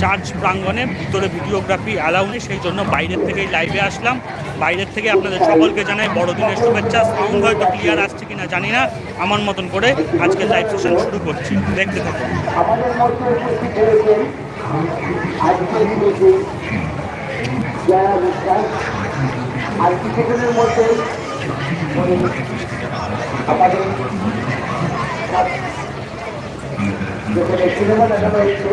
Church প্রাঙ্গণে ভিতরে videography allow নেই, সেই জন্য বাইরের থেকেই লাইভে আসলাম। বাইরের থেকে আপনাদের সকলকে জানাই বড়দিনের শুভেচ্ছা। সাউন্ড হয়তো ক্লিয়ার আসছে কিনা জানি না, আমার মতন করে আজকে লাইভ সেশন শুরু করছি। দেখতে থাকুন। আমাদের আজকের সিনেমা দেখানো হয়েছে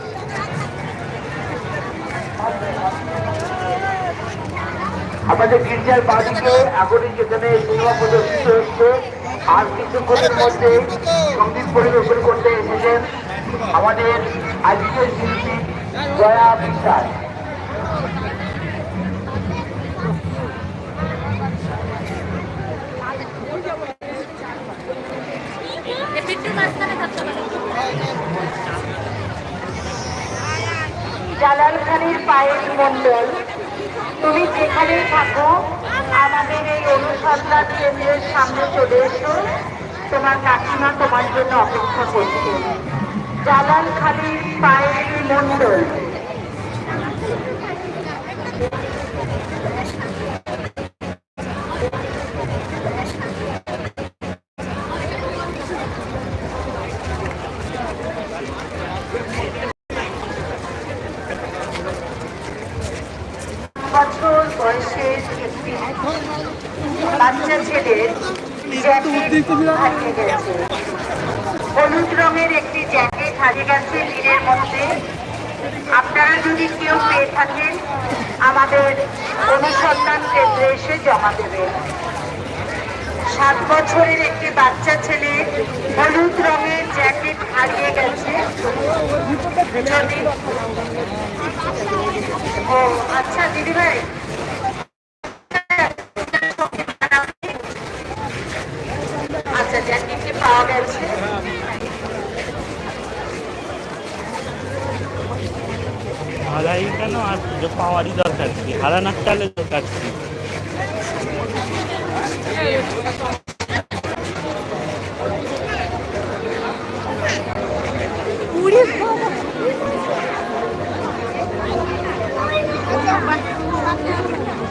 আমাদের গির্জার বাড়িতে এখন যেখানে সিনেমা প্রদর্শিত হচ্ছে, আর কিছুক্ষণের মধ্যে সংগীত পরিবেশন করতে এসেছেন আমাদের আজকের শিল্পী জয়া বিশ্বাস। জালাল খানের পায়ের মন্ডল তুমি যেখানেই থাকো, আমাদের এই অনুসন্ধান কেন্দ্রের সামনে চলে এসো। তোমার কাকিমা তোমার জন্য অপেক্ষা করছে। জালাল খালি পায়ের মন্ডল বছর বয়সের একটি বাচ্চা ছেলের জ্যাকেট হারিয়ে গেছে হলুদ রঙের একটি জ্যাকেট হারিয়ে গেছে ভিড়ের মধ্যে। আপনারা যদি কেউ পেয়ে থাকেন, আমাদের অনুসন্ধান কেন্দ্রে এসে জমা দেবেন। সাত বছরের একটি বাচ্চা ছেলে হলুদ রঙের জ্যাকেট হারিয়ে গেছে। যদি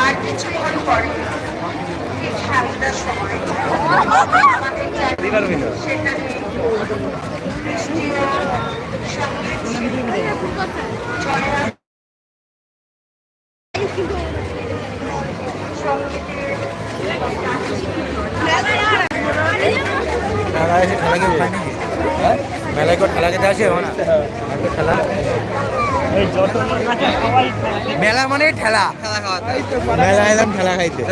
আর কিছুক্ষণ পরে ঠিক সাতটার সময় আমাদের জায়গায় সেখানে ক্রিস্টীয় সংগীত শিল্পী জয়া সঙ্গীতের ঠেলা এসে ঠেলা কেউ খায় নাকি মেলায় কেউ ঠেলা খেতে আসে? না? ঠেলা মেলা মানে ঠেলা মেলা এলাম ঠেলা খাইতে।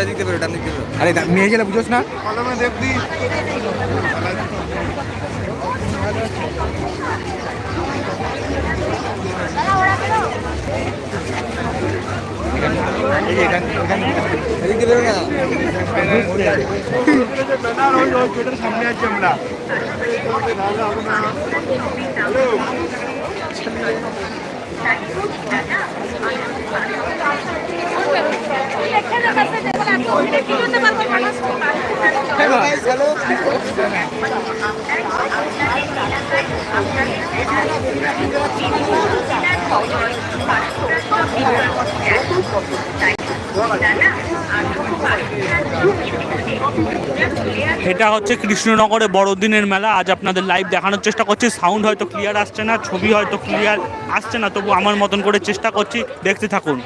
আরে মেয়ে গেলে বুঝোস না? দেখবি এখান- এখান- এদিক দিয়ে বেরো না। এখানে কাছে দেখো না ওইটা কি করতে পারব মানুষ এটা হচ্ছে কৃষ্ণনগরে বড়দিনের মেলা। আজ আপনাদের লাইভ দেখানোর চেষ্টা করছি। সাউন্ড হয়তো ক্লিয়ার আসছে না, ছবি হয়তো ক্লিয়ার আসছে না, তবু আমার মতন করে চেষ্টা করছি। দেখতে থাকুন।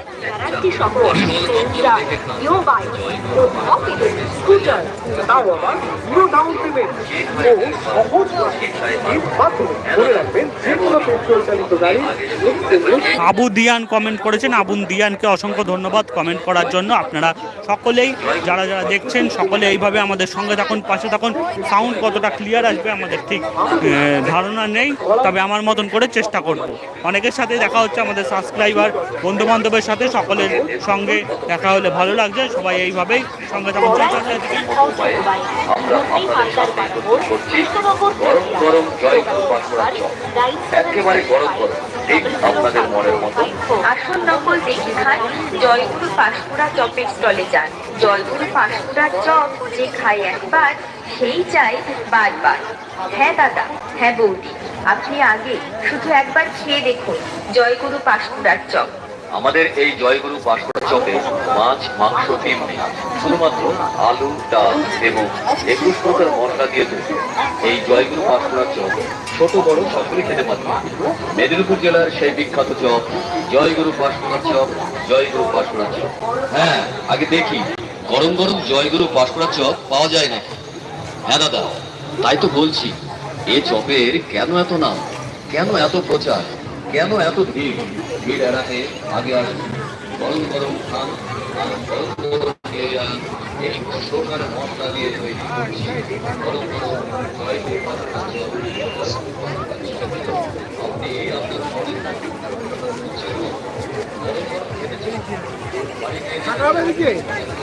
আবু দিয়ান কমেন্ট করেছেন। আবু দিয়ানকে অসংখ্য ধন্যবাদ কমেন্ট করার জন্য। আপনারা সকলেই, যারা যারা দেখছেন, সকলে এইভাবে আমাদের সঙ্গে থাকুন, পাশে থাকুন। সাউন্ড কতটা ক্লিয়ার আসবে আমাদের ঠিক ধারণা নেই, তবে আমার মতন করে চেষ্টা করব। অনেকের সাথে দেখা হচ্ছে আমাদের সাবস্ক্রাইবার বন্ধু বান্ধবের সাথে, সকলের সঙ্গে দেখা হলে ভালো লাগছে, সবাই এইভাবেই সঙ্গে থাকুন। গরম গরম পাঁশকুড়া চপের স্টলে যান। জয়গুরু পাঁশকুড়ার চপ যে খায় একবার, সেই চাই বারবার। হ্যাঁ দাদা হ্যাঁ বৌদি, আপনি আগে শুধু একবার খেয়ে দেখুন জয়গুরু পাঁশকুড়ার চপ আমাদের এই জয়গুরু পাঁচফোড়া চপে মাছ, মাংস, ডিম নেই। শুধুমাত্র আলু, ডাল এবং একুশ প্রকার মশলা দিয়ে তৈরি। এই জয়গুরু পাঁচফোড়া চপ ছোট, বড়, সকলে খেতে পারবে। মেদিনীপুর জেলার সেই বিখ্যাত চপ জয়গুরু পাঁচফোড়া চপ জয়গুরু পাঁচফোড়া চপ হ্যাঁ আগে দেখি। গরম গরম জয়গুরু পাঁচফোড়া চপ পাওয়া যায় নাকি? হ্যাঁ দাদা, তাই তো বলছি, এ চপের কেন এত নাম? কেন এত প্রচার? কেন এত ভিড়? ভিড় এড়াতে আগে গরম গরম খান, আর গরম গরম। আপনি আপনার শরীর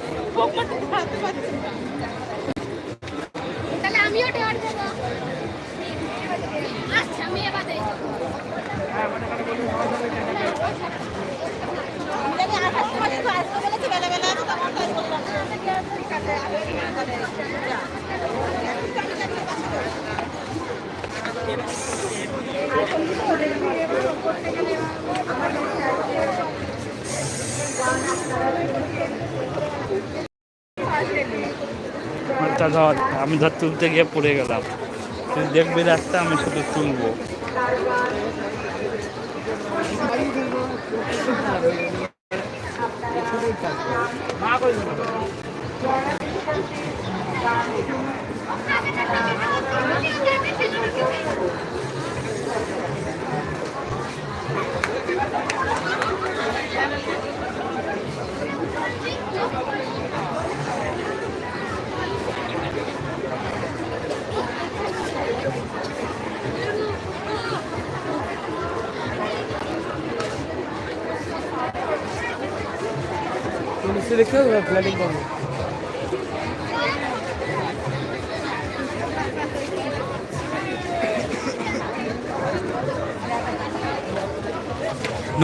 আচ্ছা ধর আমি ধর তুলতে গিয়ে পড়ে গেলাম। তুই দেখবি রাস্তা আমি শুধু তুলবো।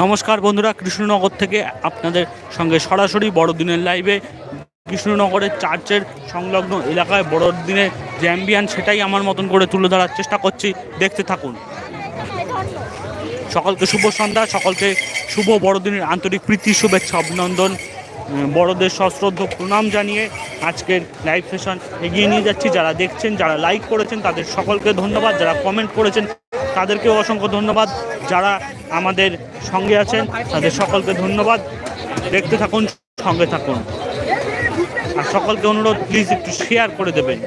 নমস্কার বন্ধুরা, কৃষ্ণনগর থেকে আপনাদের সঙ্গে সরাসরি বড়দিনের লাইভে কৃষ্ণনগরের চার্চের সংলগ্ন এলাকায় বড়দিনের যে অ্যাম্বিয়ান সেটাই আমার মতন করে তুলে ধরার চেষ্টা করছি। দেখতে থাকুন। সকলকে শুভ সন্ধ্যা, সকলকে শুভ বড়দিনের আন্তরিক প্রীতি, শুভেচ্ছা, অভিনন্দন। বড়দের সশ্রদ্ধ প্রণাম জানিয়ে আজকের লাইভ সেশন এগিয়ে নিয়ে যাচ্ছি যারা দেখছেন যারা লাইক করেছেন তাদের সকলকে ধন্যবাদ যারা কমেন্ট করেছেন তাদেরকেও অসংখ্য ধন্যবাদ যারা আমাদের সঙ্গে আছেন তাদের সকলকে ধন্যবাদ দেখতে থাকুন সঙ্গে থাকুন আর সকলকে অনুরোধ প্লিজ একটু শেয়ার করে দেবেন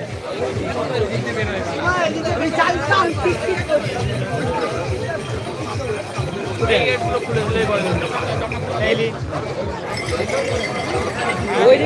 জয়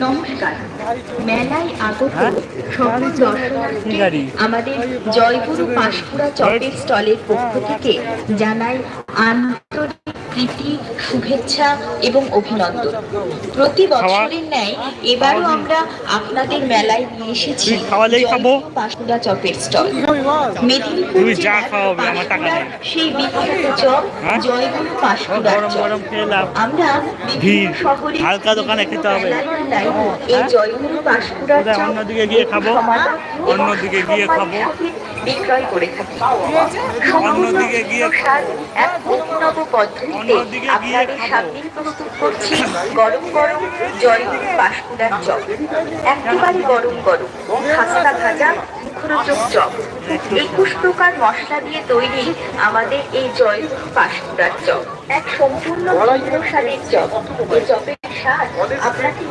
নমস্কার। আগত আমাদের পাঁশকুড়া চপের স্টলের পক্ষ থেকে জানাই প্রীতি শুভেচ্ছা এবং অভিনন্দন প্রতি বছরের ন্যায় এবারও আমরা আপনাদের মেলায় নিয়ে এসেছি পাঁশকুড়া চপের স্টল মেদিনীপুর। পাঁশকুড়ার সেই বিখ্যাত চপ হ্যাঁ? জয়গুরু পাঁশকুড়া গরম চপ গরম খেয়ে লাভ আমরা বিভিন্ন শহরে হালকা দোকানে খেতে হবে। এই জয়গুরু পাঁশকুড়ার চপ অন্যদিকে গিয়ে খাব? অন্যদিকে গিয়ে খাব? বিক্রয় করে থাকি। সম্পূর্ণ সার এক অভিনব পদ্ধতিতে আপনাদের। সামনে প্রস্তুত করছি গরম গরম জয়গুরু পাঁশকুড়ার চপ। একেবারে গরম গরম। খাস্তা ভাজা মুখরোচক চপ। একুশ প্রকার মশলা দিয়ে তৈরি আমাদের এই জয়গুরু পাঁশকুড়ার চপ। এক সম্পূর্ণ ভিন্ন স্বাদের চপ। এই চপের স্বাদ আপনাকে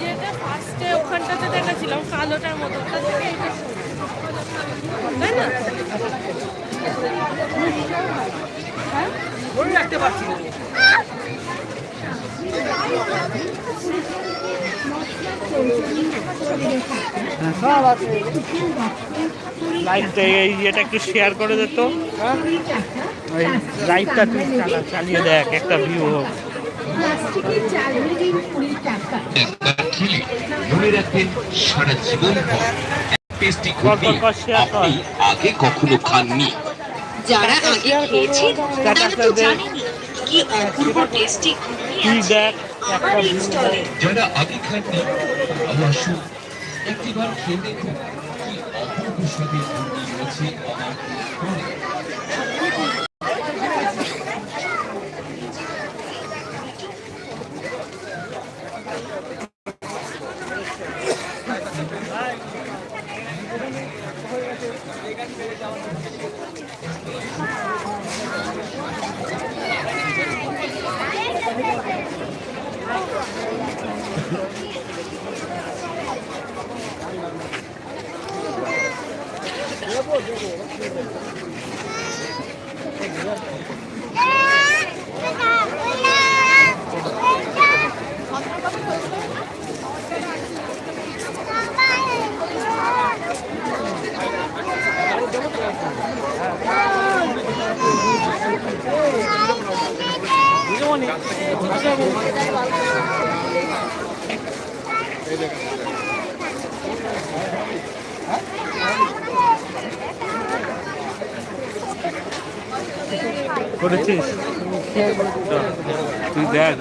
যেটা ফার্স্টে ওখানটাতে দেখাছিলাম কালোটার মতো। ওটা থেকে এটা সুন্দর। তাই না? লাইভটা এই এটা একটু শেয়ার করে দে তো। ওই লাইভটা তুই চালিয়ে দেখ একটা ভিউ হোক। আপনি আগে কখনো খাননি। যারা আগে খেয়েছেন তারা তো। জানেনই কি অপূর্ব টেস্টি দেখ একটা আমার এই স্টলে যারা আগে খাননি তারা আসুন। একটিবার খেয়ে দেখুন কি অপূর্ব স্বাদের ঘুগনি রয়েছে আমার 过节我们吃的。করেছিস? তুই দেখ।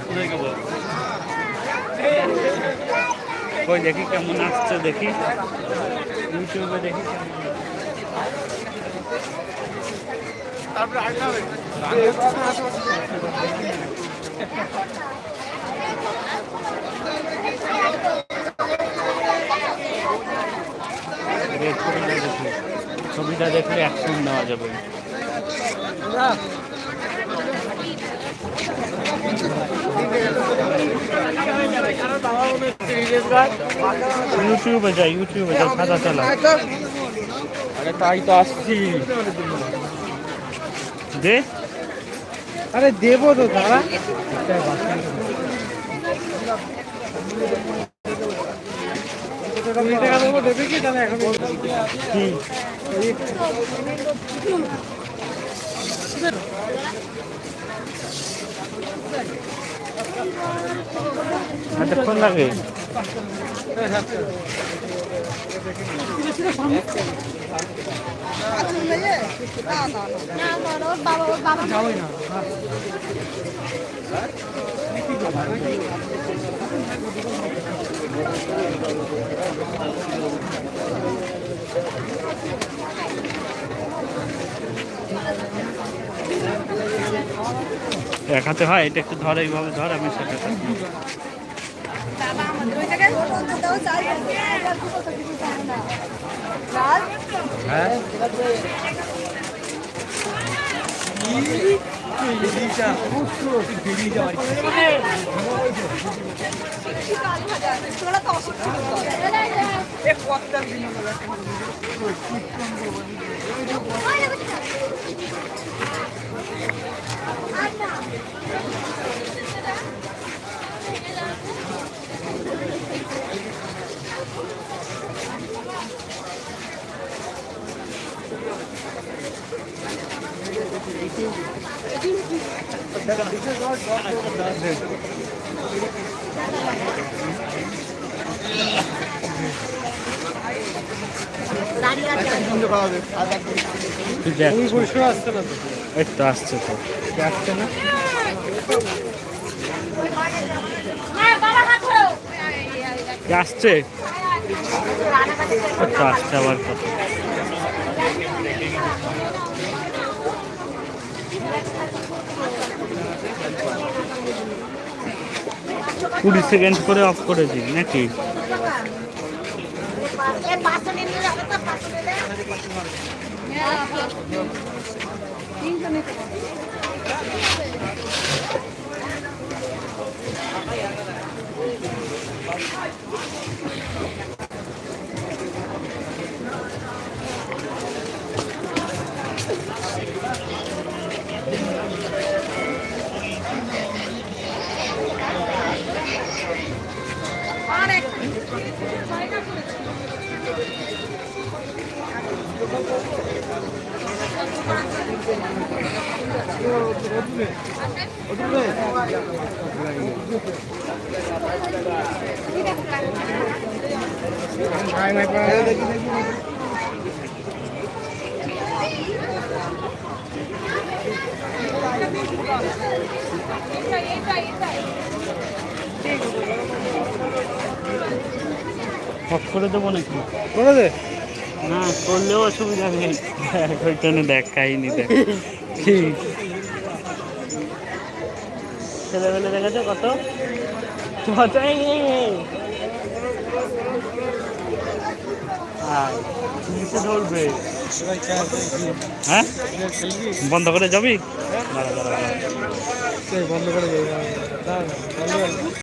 ওই দেখি কেমন আসছে, দেখি। ইউটিউবে দেখি ছবিটা দেখলে অ্যাকশন নেওয়া যাবে। ইউটিউবে যাই ইউটিউবে যাই সাদা চালা আরে তাই তো আসছি। দে। আরে দেবো তো এখন কি এতক্ষণ লাগে না না দেখাতে হয় এটা একটু ধর এইভাবে ধর আমি সেটা বাবা আমাদের ওই জায়গায় দাও চাই চাল তোরা তো অসুস্থ তুই দেখ পরিষ্কার আসছে তো আসছে তো। আসছে না আসছে আসছে আবার কত কুড়ি সেকেন্ড করে অফ করে দিই নাকি এই পাঁচশো নিয়ে নিলে হবে তো পাঁচশো নিলে অফ করে দেবো নাকি? করে দে। না করলেও অসুবিধা নেই। ওই জন্য দেখ খাইনি দেখ। ঠিক। ছেলেবেলে দেখেছ কত? ধরবে। হ্যাঁ? বন্ধ করে যাবি? বন্ধ করে দেবে